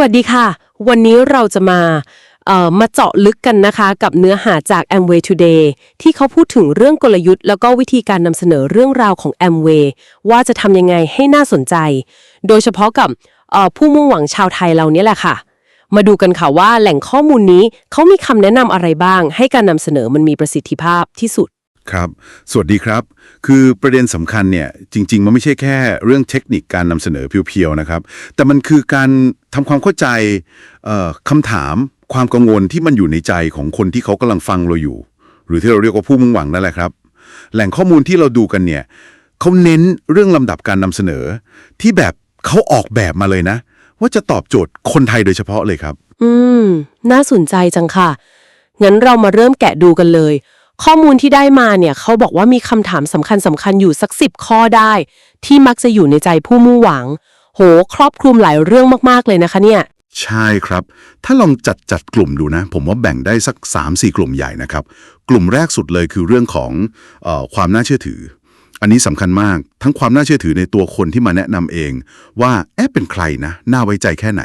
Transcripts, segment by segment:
วัสดีค่ะ วันนี้เราจะมาเอ่อมาเจาะลึกกันนะคะ กับเนื้อหาจาก Amway Today ที่เขาพูดถึงเรื่องกลยุทธ์ แล้วก็วิธีการนำเสนอเรื่องราวของ Amway ว่าจะทำยังไงให้น่าสนใจ โดยเฉพาะกับเอ่อผู้มุ่งหวังชาวไทยเรานี่แหละค่ะ มาดูกันค่ะว่าแหล่งข้อมูลนี้เขามีคำแนะนำอะไรบ้าง ให้การนำเสนอมันมีประสิทธิภาพที่สุด ครับ สวัสดีครับ คือประเด็นสำคัญเนี่ยจริง ๆ มันไม่ใช่แค่เรื่องเทคนิคการนำเสนอเพียวๆนะครับ แต่มันคือการทำความเข้าใจเอ่อคำถามความกังวลที่มันอยู่ในใจของคนที่เขากำลังฟังเราอยู่ หรือที่เราเรียกว่าผู้มุ่งหวังนั่นแหละครับ แหล่งข้อมูลที่เราดูกันเนี่ยเขาเน้นเรื่องลำดับการนำเสนอ ที่แบบเขาออกแบบมาเลยนะ ว่าจะตอบโจทย์คนไทยโดยเฉพาะเลยครับ อืม น่าสนใจจังค่ะ งั้นเรามาเริ่มแกะดูกันเลย ข้อมูลที่ได้มาเนี่ยเขาบอกว่ามีคำถามสำคัญสำคัญๆอยู่สักสิบข้อได้ ที่มักจะอยู่ในใจผู้มุ่งหวัง โห ครอบคลุมหลายเรื่องมากๆเลยนะคะเนี่ย ใช่ครับ ถ้าลองจัดจัดกลุ่มดูนะ ผมว่าแบ่งได้สัก 3-4 กลุ่มใหญ่นะครับ กลุ่มแรกสุดเลยคือเรื่องของออความน่าเชื่อถือ อันนี้สำคัญมากทั้งความน่าเชื่อถือในตัวคนที่มาแนะนำเอง ว่าแอบเป็นใครนะน่าไว้ใจแค่ไหน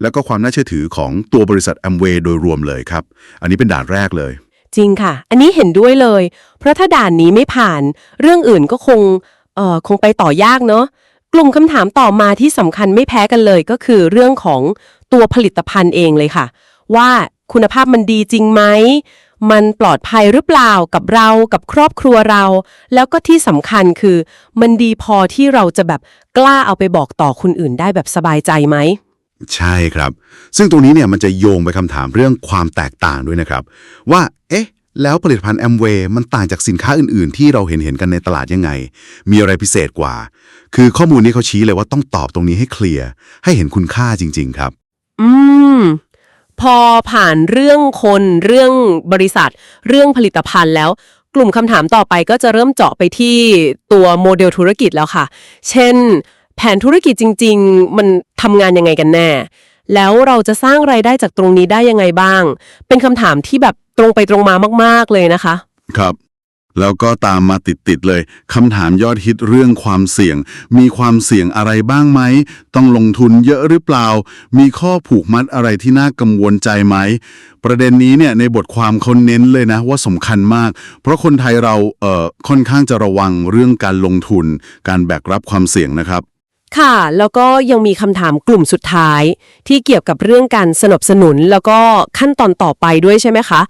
แล้วก็ความน่าเชื่อถือของตัวบริษัท Amway โดยรวมเลยครับ อันนี้เป็นด่านแรกเลย จริงค่ะ อันนี้เห็นด้วยเลย เพราะถ้าด่านนี้ไม่ผ่าน เรื่องอื่นก็คงเอ่อคงไปต่อยากเนาะกลุ่มคำถามต่อมาที่สำคัญไม่แพ้กันเลย ก็คือเรื่องของตัวผลิตภัณฑ์เองเลยค่ะ ว่าคุณภาพมันดีจริงไหมมันปลอดภัยหรือเปล่ากับเรากับครอบครัวเรา แล้วก็ที่สำคัญคือ มันดีพอที่เราจะแบบกล้าเอาไปบอกต่อคนอื่นได้แบบสบายใจไหม ใช่ครับ ซึ่งตรงนี้เนี่ยมันจะโยงไปคำถามเรื่องความแตกต่างด้วยนะครับ ว่า เอ๊ะ แล้วผลิตภัณฑ์แอมเวย์มันต่างจากสินค้าอื่น ๆ ที่เราเห็นเห็นกันในตลาดยังไง มีอะไรพิเศษกว่า คือข้อมูลนี้เขาชี้เลยว่าต้องตอบตรงนี้ให้เคลียร์ ให้เห็นคุณค่าจริง ๆ ครับ อืม พอผ่านเรื่องคน เรื่องบริษัท เรื่องผลิตภัณฑ์แล้วกลุ่มคำถามต่อไปก็จะเริ่มเจาะไปที่ตัวโมเดลธุรกิจแล้วค่ะ เช่น แผนธุรกิจจริง ๆ มันทำงานยังไงกันแน่ แล้วเราจะสร้างไรายได้จากตรงนี้ได้ยังไงบ้าง เป็นคำถามที่แบบตรงไปตรงมามาก ๆ เลยนะคะ ครับ แล้วก็ตามมาติด ๆ เลยคำถามยอดฮิตเรื่องความเสี่ยง มีความเสี่ยงอะไรบ้างไหม ต้องลงทุนเยอะหรือเปล่า มีข้อผูกมัดอะไรที่น่ากังวลใจไหม ประเด็นนี้เนี่ยในบทความเขาเน้นเลยนะว่าสำคัญมาก เพราะคนไทยเราเอ่อค่อนข้างจะระวังเรื่องการลงทุน การแบกรับความเสี่ยงนะครับ ค่ะ แล้วก็ยังมีคำถามกลุ่มสุดท้าย ที่เกี่ยวกับเรื่องการสนับสนุนแล้วก็ขั้นตอนต่อไปด้วยใช่ไหมคะ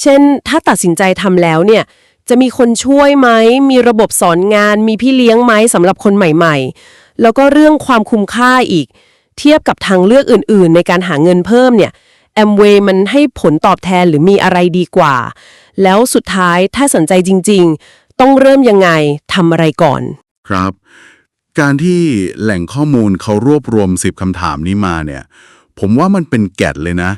เช่น ถ้าตัดสินใจทำแล้วเนี่ยจะมีคนช่วยไหม มีระบบสอนงาน มีพี่เลี้ยงไหมสำหรับคนใหม่ ๆ แล้วก็เรื่องความคุ้มค่าอีก เทียบกับทางเลือกอื่น ๆ ในการหาเงินเพิ่มเนี่ยแอมเวย์มันให้ผลตอบแทนหรือมีอะไรดีกว่า แล้วสุดท้ายถ้าสนใจจริง ๆ ต้องเริ่มยังไงทำอะไรก่อน ครับ การที่แหล่งข้อมูลเขารวบรวม 10คำถามนี้มาเนี่ย ผมว่ามันเป็นแกดเลยนะ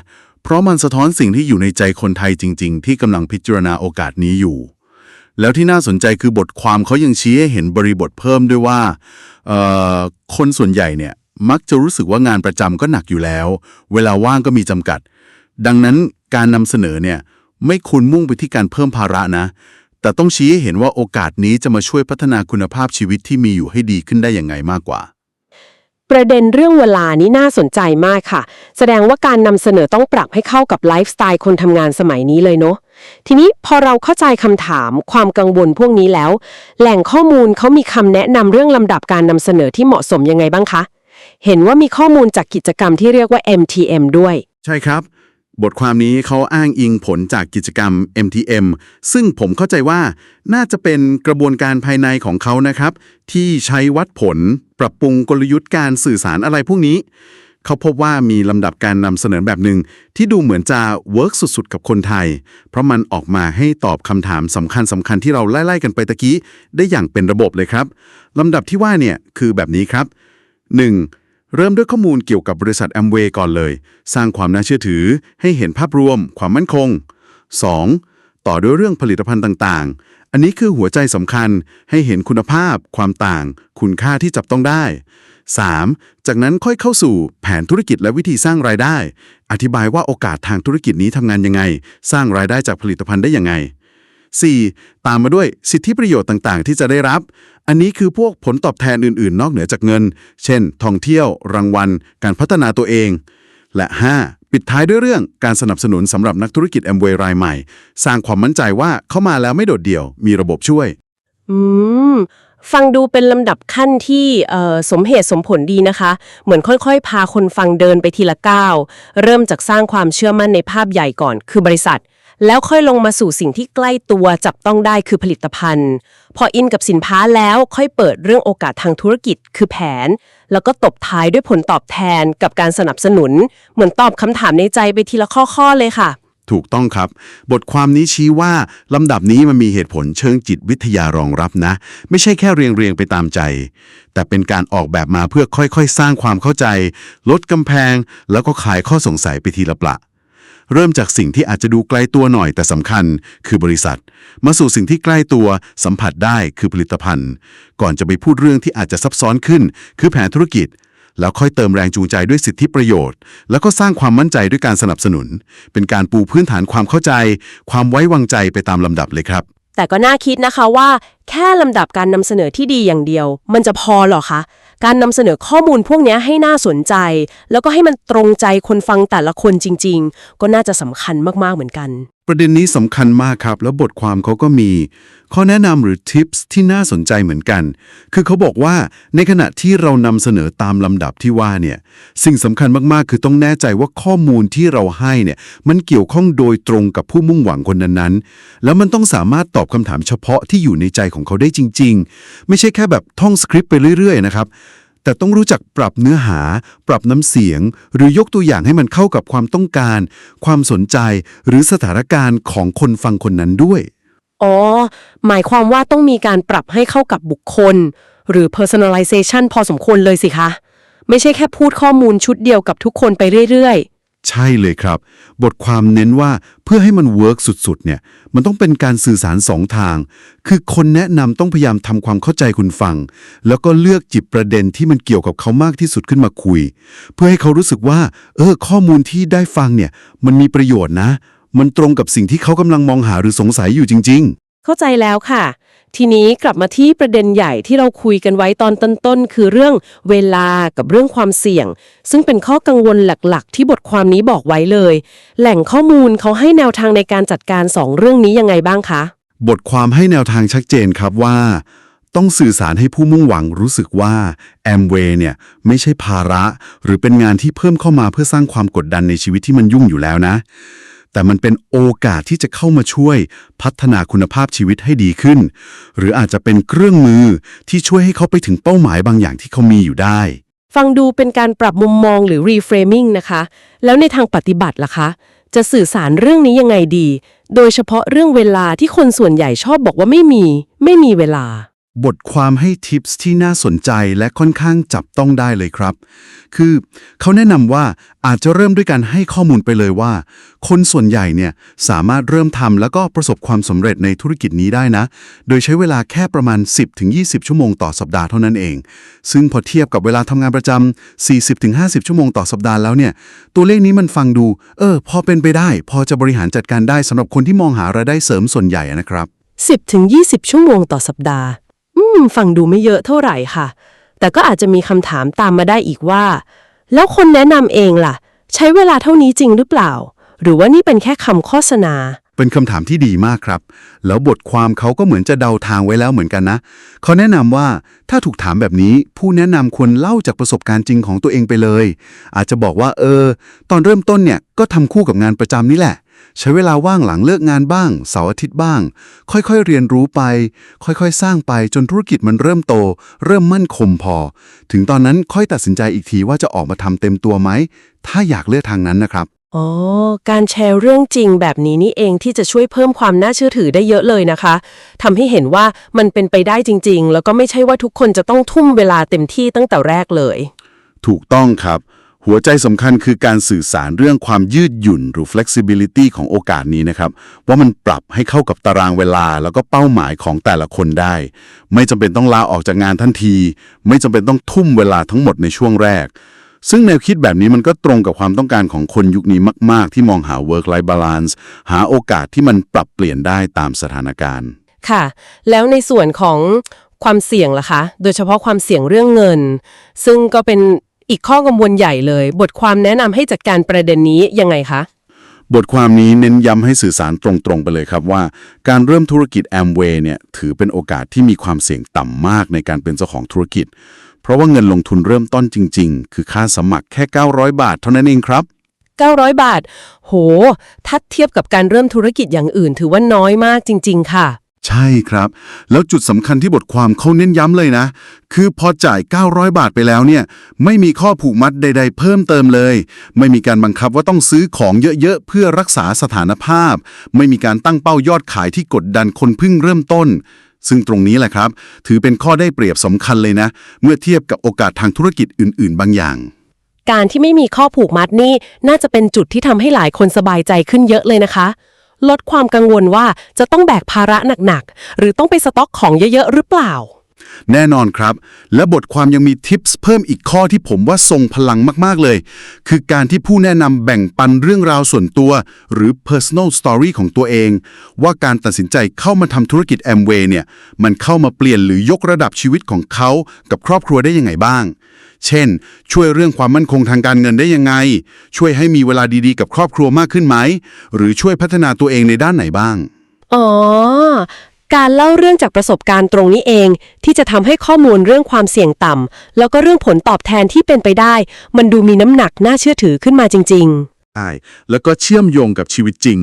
เพราะมันสะท้อนสิ่งที่อยู่ในใจคนไทยจริง ๆ ที่กำลังพิจารณาโอกาสนี้อยู่ แล้วที่น่าสนใจคือบทความเขายังชี้ให้เห็นบริบทเพิ่มด้วยว่า คนส่วนใหญ่เนี่ยมักจะรู้สึกว่างานประจำก็หนักอยู่แล้ว เวลาว่างก็มีจำกัด ดังนั้นการนำเสนอเนี่ยไม่ควรมุ่งไปที่การเพิ่มภาระนะ แต่ต้องชี้ให้เห็นว่าโอกาสนี้จะมาช่วยพัฒนาคุณภาพชีวิตที่มีอยู่ให้ดีขึ้นได้ยังไงมากกว่า ประเด็นเรื่องเวลานี้น่าสนใจมากค่ะ แสดงว่าการนำเสนอต้องปรับให้เข้ากับไลฟ์สไตล์คนทำงานสมัยนี้เลยเนาะทีนี้พอเราเข้าใจคำถามความกังวลพวกนี้แล้ว แหล่งข้อมูลเขามีคำแนะนำเรื่องลำดับการนำเสนอที่เหมาะสมยังไงบ้างคะเห็นว่ามีข้อมูลจากกิจกรรมที่เรียกว่า MTM ด้วย ใช่ครับ บทความนี้เขาอ้างอิงผลจากกิจกรรม MTM ซึ่งผมเข้าใจว่าน่าจะเป็นกระบวนการภายในของเขานะครับ ที่ใช้วัดผล ปรับปรุงกลยุทธ์การสื่อสารอะไรพวกนี้ เขาพบว่ามีลำดับการนำเสนอแบบหนึ่งที่ดูเหมือนจะเวิร์กสุดๆ กับคนไทย เพราะมันออกมาให้ตอบคำถามสำคัญสำคัญที่เราไล่ๆกันไปตะกี้ ได้อย่างเป็นระบบเลยครับลำดับที่ว่าเนี่ยคือแบบนี้ครับ 1. เริ่มด้วยข้อมูลเกี่ยวกับบริษัท Amway ก่อนเลย สร้างความน่าเชื่อถือให้เห็นภาพรวม ความมั่นคง 2. ต่อด้วยเรื่องผลิตภัณฑ์ต่างๆ อันนี้คือหัวใจสำคัญให้เห็นคุณภาพ ความต่าง คุณค่าที่จับต้องได้ 3. จากนั้นค่อยเข้าสู่แผนธุรกิจและวิธีสร้างรายได้ อธิบายว่าโอกาสทางธุรกิจนี้ทำงานยังไง สร้างรายได้จากผลิตภัณฑ์ได้ยังไง 4. ตามมาด้วยสิทธิประโยชน์ต่างๆ ที่จะได้รับ อันนี้คือพวกผลตอบแทนอื่น ๆ นอกเหนือจากเงิน เช่น ท่องเที่ยว รางวัล การพัฒนาตัวเอง และ 5. ปิดท้ายด้วยเรื่องการสนับสนุนสำหรับนักธุรกิจแอมเวย์รายใหม่ สร้างความมั่นใจว่าเข้ามาแล้วไม่โดดเดี่ยว มีระบบช่วย อืม ฟังดูเป็นลำดับขั้นที่เอ่อสมเหตุสมผลดีนะคะ เหมือนค่อยๆ พาคนฟังเดินไปทีละก้าว เริ่มจากสร้างความเชื่อมั่นในภาพใหญ่ก่อน คือบริษัท แล้วค่อยลงมาสู่สิ่งที่ใกล้ตัวจับต้องได้คือผลิตภัณฑ์ พออินกับสินค้าแล้วค่อยเปิดเรื่องโอกาสทางธุรกิจคือแผน แล้วก็ตบท้ายด้วยผลตอบแทนกับการสนับสนุน เหมือนตอบคำถามในใจไปทีละข้อๆเลยค่ะ ถูกต้องครับ บทความนี้ชี้ว่าลำดับนี้มันมีเหตุผลเชิงจิตวิทยารองรับนะ ไม่ใช่แค่เรียงเรียงไปตามใจ แต่เป็นการออกแบบมาเพื่อค่อยๆ สร้างความเข้าใจ ลดกำแพง แล้วก็ขายข้อสงสัยไปทีละปละ เริ่มจากสิ่งที่อาจจะดูไกลตัวหน่อยแต่สำคัญ คือบริษัท มาสู่สิ่งที่ใกล้ตัวสัมผัสได้คือผลิตภัณฑ์ ก่อนจะไปพูดเรื่องที่อาจจะซับซ้อนขึ้น คือแผนธุรกิจ แล้วค่อยเติมแรงจูงใจด้วยสิทธิประโยชน์ แล้วก็สร้างความมั่นใจด้วยการสนับสนุน เป็นการปูพื้นฐานความเข้าใจ ความไว้วางใจไปตามลำดับเลยครับ แต่ก็น่าคิดนะคะว่า แค่ลำดับการนำเสนอที่ดีอย่างเดียว มันจะพอหรอคะ การนำเสนอข้อมูลพวกนี้ให้น่าสนใจ แล้วก็ให้มันตรงใจคนฟังแต่ละคนจริง ๆ ก็น่าจะสำคัญมากๆเหมือนกัน ประเด็นนี้สำคัญมากครับ แล้วบทความเขาก็มี ข้อแนะนำหรือทิปส์ที่น่าสนใจเหมือนกัน คือเขาบอกว่าในขณะที่เรานำเสนอตามลำดับที่ว่าเนี่ย สิ่งสำคัญมากๆ คือต้องแน่ใจว่าข้อมูลที่เราให้เนี่ย มันเกี่ยวข้องโดยตรงกับผู้มุ่งหวังคนนั้นๆ แล้วมันต้องสามารถตอบคำถามเฉพาะที่อยู่ในใจของเขาได้จริง ๆ ไม่ใช่แค่แบบท่องสคริปต์ไปเรื่อยๆนะครับ แต่ต้องรู้จักปรับเนื้อหา ปรับน้ำเสียง หรือยกตัวอย่างให้มันเข้ากับความต้องการ ความสนใจ หรือสถานการณ์ของคนฟังคนนั้นด้วย อ๋อ หมายความว่าต้องมีการปรับให้เข้ากับบุคคล หรือ personalization พอสมควรเลยสิคะ ไม่ใช่แค่พูดข้อมูลชุดเดียวกับทุกคนไปเรื่อย ใช่เลยครับ บทความเน้นว่าเพื่อให้มันเวิร์กสุดๆเนี่ยมันต้องเป็นการสื่อสารสองทาง คือคนแนะนำต้องพยายามทำความเข้าใจคุณฟัง แล้วก็เลือกจิบประเด็นที่มันเกี่ยวกับเขามากที่สุดขึ้นมาคุย เพื่อให้เขารู้สึกว่า เออ ข้อมูลที่ได้ฟังเนี่ยมันมีประโยชน์นะ มันตรงกับสิ่งที่เขากำลังมองหาหรือสงสัยอยู่จริงๆ เข้าใจแล้วค่ะ ทีนี้กลับมาที่ประเด็นใหญ่ที่เราคุยกันไว้ตอนต้นๆ คือเรื่องเวลากับเรื่องความเสี่ยง ซึ่งเป็นข้อกังวลหลักๆ ที่บทความนี้บอกไว้เลย แหล่งข้อมูลเขาให้แนวทางในการจัดการสองเรื่องนี้ยังไงบ้างคะ บทความให้แนวทางชัดเจนครับว่า ต้องสื่อสารให้ผู้มุ่งหวังรู้สึกว่าแอมเวย์เนี่ยไม่ใช่ภาระ หรือเป็นงานที่เพิ่มเข้ามาเพื่อสร้างความกดดันในชีวิตที่มันยุ่งอยู่แล้วนะ แต่มันเป็นโอกาสที่จะเข้ามาช่วยพัฒนาคุณภาพชีวิตให้ดีขึ้น หรืออาจจะเป็นเครื่องมือที่ช่วยให้เขาไปถึงเป้าหมายบางอย่างที่เขามีอยู่ได้ ฟังดูเป็นการปรับมุมมองหรือ reframing นะคะ แล้วในทางปฏิบัติล่ะคะ จะสื่อสารเรื่องนี้ยังไงดี โดยเฉพาะเรื่องเวลาที่คนส่วนใหญ่ชอบบอกว่าไม่มี ไม่มีเวลา บทความให้ทิปส์ที่น่าสนใจและค่อนข้างจับต้องได้เลยครับ คือเขาแนะนำว่าอาจจะเริ่มด้วยการให้ข้อมูลไปเลยว่า คนส่วนใหญ่เนี่ยสามารถเริ่มทำแล้วก็ประสบความสำเร็จในธุรกิจนี้ได้นะ โดยใช้เวลาแค่ประมาณ 10-20 ชั่วโมงต่อสัปดาห์เท่านั้นเอง ซึ่งพอเทียบกับเวลาทำงานประจำ 40-50 ชั่วโมงต่อสัปดาห์แล้วเนี่ย ตัวเลขนี้มันฟังดู เออ พอเป็นไปได้ พอจะบริหารจัดการได้สำหรับคนที่มองหารายได้เสริมส่วนใหญ่นะครับ10-20 ชั่วโมงต่อสัปดาห์ มฟังดูไม่เยอะเท่าไหร่ค่ะ แต่ก็อาจจะมีคำถามตามมาได้อีกว่า แล้วคนแนะนำเองล่ะ ใช้เวลาเท่านี้จริงหรือเปล่า หรือว่านี่เป็นแค่คำโฆษณา เป็นคำถามที่ดีมากครับ แล้วบทความเขาก็เหมือนจะเดาทางไว้แล้วเหมือนกันนะเขาแนะนำว่าถ้าถูกถามแบบนี้ ผู้แนะนำควรเล่าจากประสบการณ์จริงของตัวเองไปเลย อาจจะบอกว่า เออ ตอนเริ่มต้นเนี่ยก็ทำคู่กับงานประจำนี่แหละ ใช้เวลาว่างหลังเลิกงานบ้างเสาร์อาทิตย์บ้าง ค่อยๆ เรียนรู้ไป ค่อยๆ สร้างไปจนธุรกิจมันเริ่มโต เริ่มมั่นคงพอ ถึงตอนนั้นค่อยตัดสินใจอีกทีว่าจะออกมาทำเต็มตัวไหม ถ้าอยากเลือกทางนั้นนะครับ อ๋อ การแชร์เรื่องจริงแบบนี้นี่เองที่จะช่วยเพิ่มความน่าเชื่อถือได้เยอะเลยนะคะทำให้เห็นว่ามันเป็นไปได้จริง ๆ แล้วก็ไม่ใช่ว่าทุกคนจะต้องทุ่มเวลาเต็มที่ตั้งแต่แรกเลย ถูกต้องครับ หัวใจสำคัญคือการสื่อสารเรื่องความยืดหยุ่นหรือ flexibility ของโอกาสนี้นะครับ ว่ามันปรับให้เข้ากับตารางเวลาแล้วก็เป้าหมายของแต่ละคนได้ ไม่จำเป็นต้องลาออกจากงานทันที ไม่จำเป็นต้องทุ่มเวลาทั้งหมดในช่วงแรก ซึ่งแนวคิดแบบนี้มันก็ตรงกับความต้องการของคนยุคนี้มาก ๆ ที่มองหา work life balance หาโอกาสที่มันปรับเปลี่ยนได้ตามสถานการณ์ ค่ะ แล้วในส่วนของความเสี่ยงล่ะคะ โดยเฉพาะความเสี่ยงเรื่องเงิน ซึ่งก็เป็น อีกข้อกังวลใหญ่เลย บทความแนะนำให้จัดการประเด็นนี้ยังไงคะ บทความนี้เน้นย้ำให้สื่อสารตรงๆไปเลยครับว่า การเริ่มธุรกิจแอมเวย์เนี่ยถือเป็นโอกาสที่มีความเสี่ยงต่ำมากในการเป็นเจ้าของธุรกิจ เพราะว่าเงินลงทุนเริ่มต้นจริง ๆ คือค่าสมัครแค่ 900 บาทเท่านั้นเองครับ 900 บาท โห ถ้าเทียบกับการเริ่มธุรกิจอย่างอื่น ถือว่าน้อยมากจริง ๆ ค่ะ ใช่ครับ แล้วจุดสำคัญที่บทความเขาเน้นย้ำเลยนะ คือพอจ่าย 900 บาทไปแล้วเนี่ย ไม่มีข้อผูกมัดใด ๆ เพิ่มเติมเลย ไม่มีการบังคับว่าต้องซื้อของเยอะๆ เพื่อรักษาสถานภาพ ไม่มีการตั้งเป้ายอดขายที่กดดันคนเพิ่งเริ่มต้น ซึ่งตรงนี้แหละครับ ถือเป็นข้อได้เปรียบสำคัญเลยนะ เมื่อเทียบกับโอกาสทางธุรกิจอื่น ๆ บางอย่าง การที่ไม่มีข้อผูกมัดนี่น่าจะเป็นจุดที่ทำให้หลายคนสบายใจขึ้นเยอะเลยนะคะ ลดความกังวลว่าจะต้องแบกภาระหนักๆ หรือต้องไปสต็อกของเยอะๆ หรือเปล่า แน่นอนครับ และบทความยังมีทิปส์เพิ่มอีกข้อที่ผมว่าทรงพลังมาก ๆ เลย คือการที่ผู้แนะนำแบ่งปันเรื่องราวส่วนตัว หรือ personal story ของตัวเอง ว่าการตัดสินใจเข้ามาทำธุรกิจแอมเวย์เนี่ย มันเข้ามาเปลี่ยนหรือยกระดับชีวิตของเขากับครอบครัวได้ยังไงบ้าง เช่น ช่วยเรื่องความมั่นคงทางการเงินได้ยังไง ช่วยให้มีเวลาดีๆ กับครอบครัวมากขึ้นไหม หรือช่วยพัฒนาตัวเองในด้านไหนบ้างอ๋อ การเล่าเรื่องจากประสบการณ์ตรงนี้เอง ที่จะทำให้ข้อมูลเรื่องความเสี่ยงต่ำแล้วก็เรื่องผลตอบแทนที่เป็นไปได้ มันดูมีน้ำหนักน่าเชื่อถือขึ้นมาจริงๆใช่แล้วก็เชื่อมโยงกับชีวิตจริง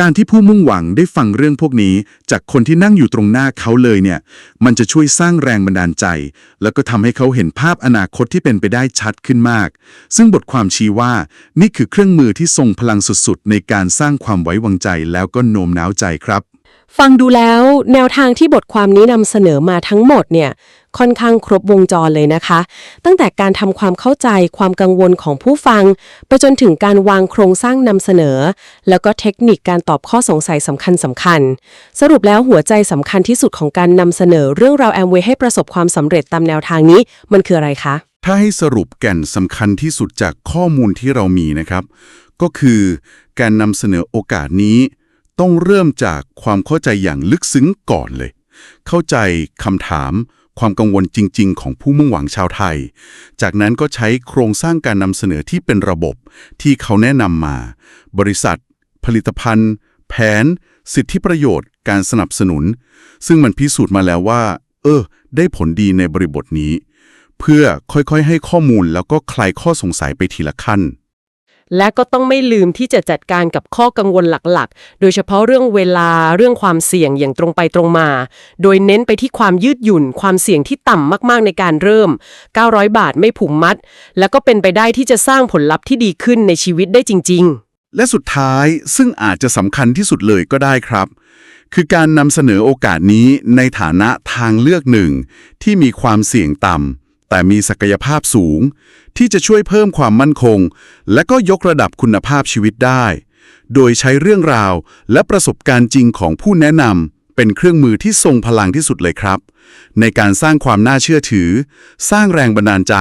การที่ผู้มุ่งหวังได้ฟังเรื่องพวกนี้ จากคนที่นั่งอยู่ตรงหน้าเขาเลยเนี่ย มันจะช่วยสร้างแรงบันดาลใจ แล้วก็ทำให้เขาเห็นภาพอนาคตที่เป็นไปได้ชัดขึ้นมาก ซึ่งบทความชี้ว่านี่คือเครื่องมือที่ทรงพลังสุดๆ ในการสร้างความไว้วางใจแล้วก็โน้มน้าวใจครับ ฟังดูแล้วแนวทางที่บทความนี้นำเสนอมาทั้งหมดเนี่ยค่อนข้างครบวงจรเลยนะคะ ตั้งแต่การทำความเข้าใจความกังวลของผู้ฟัง ไปจนถึงการวางโครงสร้างนำเสนอ แล้วก็เทคนิคการตอบข้อสงสัยสำคัญสำคัญ สรุปแล้วหัวใจสำคัญที่สุดของการนำเสนอเรื่องราวแอมเวย์ให้ประสบความสำเร็จตามแนวทางนี้ มันคืออะไรคะ ถ้าให้สรุปแก่นสำคัญที่สุดจากข้อมูลที่เรามีนะครับ ก็คือการนำเสนอโอกาสนี้ ต้องเริ่มจากความเข้าใจอย่างลึกซึ้งก่อนเลย เข้าใจคำถาม ความกังวลจริง ๆ ของผู้มุ่งหวังชาวไทย จากนั้นก็ใช้โครงสร้างการนำเสนอที่เป็นระบบที่เขาแนะนำมา บริษัท ผลิตภัณฑ์ แผน สิทธิประโยชน์ การสนับสนุน ซึ่งมันพิสูจน์มาแล้วว่า เออ ได้ผลดีในบริบทนี้ เพื่อค่อยๆ ให้ข้อมูลแล้วก็คลายข้อสงสัยไปทีละขั้น และก็ต้องไม่ลืมที่จะจัดการกับข้อกังวลหลักๆ โดยเฉพาะเรื่องเวลาเรื่องความเสี่ยงอย่างตรงไปตรงมา โดยเน้นไปที่ความยืดหยุ่น ความเสี่ยงที่ต่ำมากๆในการเริ่ม 900 บาทไม่ผูกมัด แล้วก็เป็นไปได้ที่จะสร้างผลลัพธ์ที่ดีขึ้นในชีวิตได้จริงและสุดท้ายซึ่งอาจจะสำคัญที่สุดเลยก็ได้ครับ คือการนำเสนอโอกาสนี้ในฐานะทางเลือกหนึ่ง ที่มีความเสี่ยงต่ำ แต่มีศักยภาพสูง ที่จะช่วยเพิ่มความมั่นคง และก็ยกระดับคุณภาพชีวิตได้ โดยใช้เรื่องราวและประสบการณ์จริงของผู้แนะนำเป็นเครื่องมือที่ทรงพลังที่สุดเลยครับ ในการสร้างความน่าเชื่อถือ สร้างแรงบันดาลใจ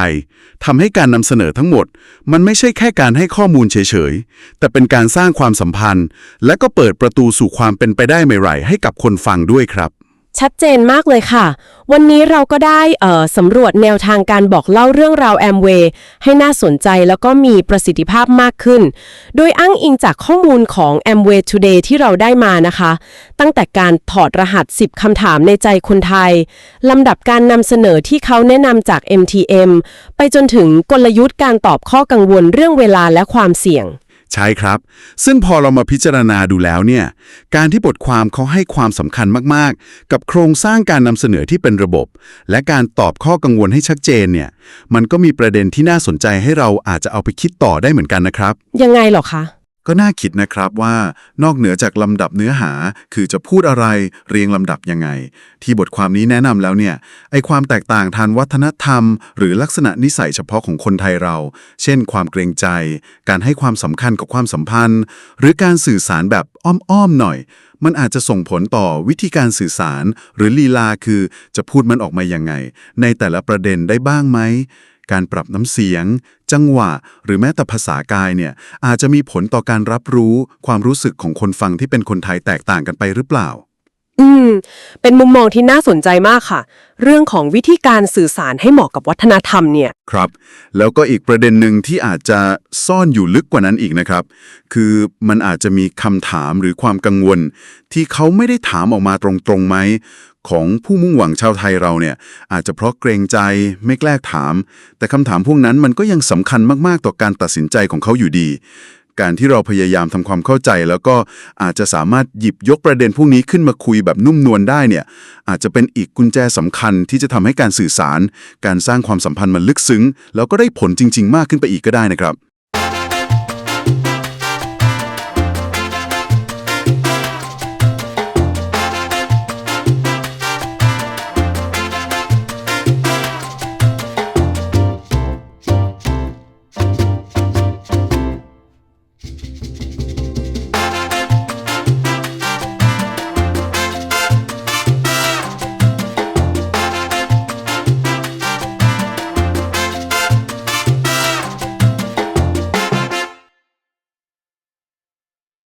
ทำให้การนำเสนอทั้งหมด มันไม่ใช่แค่การให้ข้อมูลเฉยๆ แต่เป็นการสร้างความสัมพันธ์ และก็เปิดประตูสู่ความเป็นไปได้ใหม่ๆให้กับคนฟังด้วยครับ ชัดเจนมากเลยค่ะ วันนี้เราก็ได้เออสำรวจแนวทางการบอกเล่าเรื่องราวแอมเวย์ให้น่าสนใจแล้วก็มีประสิทธิภาพมากขึ้น โดยอ้างอิงจากข้อมูลของ Amway Today ที่เราได้มานะคะ ตั้งแต่การถอดรหัส 10คำถามในใจคนไทยลำดับการนำเสนอที่เขาแนะนำจาก MTM ไปจนถึงกลยุทธ์การตอบข้อกังวลเรื่องเวลาและความเสี่ยง ใช่ครับ ซึ่งพอเรามาพิจารณาดูแล้วเนี่ย การที่บทความเขาให้ความสำคัญมากๆ กับโครงสร้างการนำเสนอที่เป็นระบบ และการตอบข้อกังวลให้ชัดเจนเนี่ย มันก็มีประเด็นที่น่าสนใจให้เราอาจจะเอาไปคิดต่อได้เหมือนกันนะครับ ยังไงเหรอคะ ก็น่าคิดนะครับว่านอกเหนือจากลำดับเนื้อหา คือจะพูดอะไรเรียงลำดับยังไง ที่บทความนี้แนะนำแล้วเนี่ยไอความแตกต่างทางวัฒนธรรม หรือลักษณะนิสัยเฉพาะของคนไทยเรา เช่น ความเกรงใจ การให้ความสำคัญกับความสัมพันธ์ หรือการสื่อสารแบบอ้อมๆหน่อย มันอาจจะส่งผลต่อวิธีการสื่อสาร หรือลีลาคือจะพูดมันออกมายังไง ในแต่ละประเด็นได้บ้างไหม การปรับน้ำเสียง จังหวะ หรือแม้แต่ภาษากายเนี่ยอาจจะมีผลต่อการรับรู้ความรู้สึกของคนฟังที่เป็นคนไทยแตกต่างกันไปหรือเปล่า อืม เป็นมุมมองที่น่าสนใจมากค่ะ เรื่องของวิธีการสื่อสารให้เหมาะกับวัฒนธรรมเนี่ย ครับ แล้วก็อีกประเด็นหนึ่งที่อาจจะซ่อนอยู่ลึกกว่านั้นอีกนะครับ คือมันอาจจะมีคำถามหรือความกังวล ที่เขาไม่ได้ถามออกมาตรงๆไหม ของผู้มุ่งหวังชาวไทยเราเนี่ย อาจจะเพราะเกรงใจไม่แกล้ถาม แต่คำถามพวกนั้นมันก็ยังสำคัญมากๆต่อการตัดสินใจของเขาอยู่ดี การที่เราพยายามทำความเข้าใจ แล้วก็อาจจะสามารถหยิบยกประเด็นพวกนี้ขึ้นมาคุยแบบนุ่มนวลได้เนี่ยอาจจะเป็นอีกกุญแจสำคัญที่จะทำให้การสื่อสาร การสร้างความสัมพันธ์มันลึกซึ้ง แล้วก็ได้ผลจริง ๆ มากขึ้นไปอีกก็ได้นะครับ